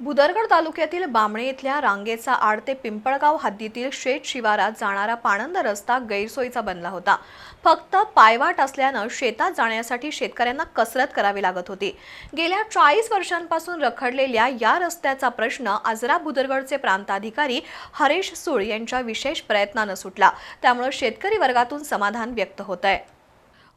भुदरगड तालुक्यातील बामणे इथल्या रांगेचा आड ते पिंपळगाव हद्दीतील शेत शिवारात जाणारा पाणंद रस्ता गैरसोयीचा बनला होता. फक्त पायवाट असल्यानं शेतात जाण्यासाठी शेतकऱ्यांना कसरत करावी लागत होती. गेल्या चाळीस वर्षांपासून रखडलेल्या या रस्त्याचा प्रश्न आजरा भुदरगडचे प्रांताधिकारी हरेश सुळ यांच्या विशेष प्रयत्नानं सुटला. त्यामुळे शेतकरी वर्गातून समाधान व्यक्त होत आहे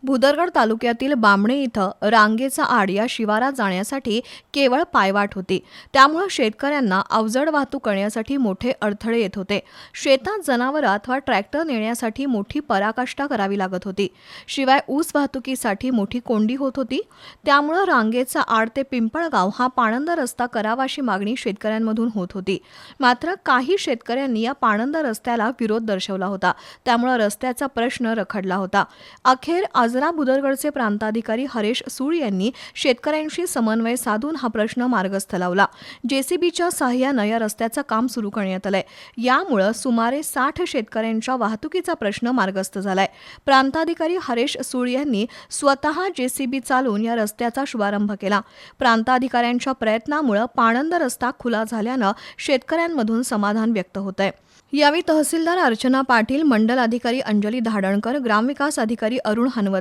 भुदरगड तालुक्यातील बामणे इथं रांगेचा आड या शिवारात जाण्यासाठी केवळ पायवाट होती. त्यामुळं शेतकऱ्यांना अवजड वाहतूक करण्यासाठी मोठे अडथळे येत होते. शेतात जनावरं अथवा ट्रॅक्टर नेण्यासाठी मोठी पराकाष्ठा करावी लागत होती. शिवाय ऊस वाहतुकीसाठी मोठी कोंडी होत होती. त्यामुळं रांगेचा आड ते पिंपळगाव हा पाणंद रस्ता करावाशी मागणी शेतकऱ्यांमधून होत होती. मात्र काही शेतकऱ्यांनी या पाणंद रस्त्याला विरोध दर्शवला होता. त्यामुळं रस्त्याचा प्रश्न रखडला होता. अखेर आजरा बुदरगडचे प्रांताधिकारी हरेश सूळ यांनी शेतकऱ्यांशी समन्वय साधून हा प्रश्न मार्गस्थ लावला. जेसीबीच्या सहाय्यानं या रस्त्याचं काम सुरू करण्यात आलंय. यामुळं सुमारे साठ शेतकऱ्यांच्या वाहतुकीचा प्रश्न मार्गस्थ झालाय. प्रांताधिकारी हरेश सूळ यांनी स्वतः जेसीबी चालवून या रस्त्याचा शुभारंभ केला. प्रांताधिकाऱ्यांच्या प्रयत्नामुळं पाणंद रस्ता खुला झाल्यानं शेतकऱ्यांमधून समाधान व्यक्त होत आहे यावेळी तहसीलदार अर्चना पाटील मंडल अधिकारी अंजली धाडणकर ग्रामविकास अधिकारी अरुण हनवत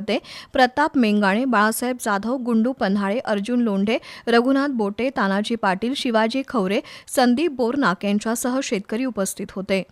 प्रताप मेंगाणे बाळासाहेब जाधव गुंडू पन्हाळे अर्जुन लोंढे रघुनाथ बोटे तानाजी पाटील शिवाजी खवरे संदीप बोरनाक यांच्यासह शेतकरी उपस्थित होते.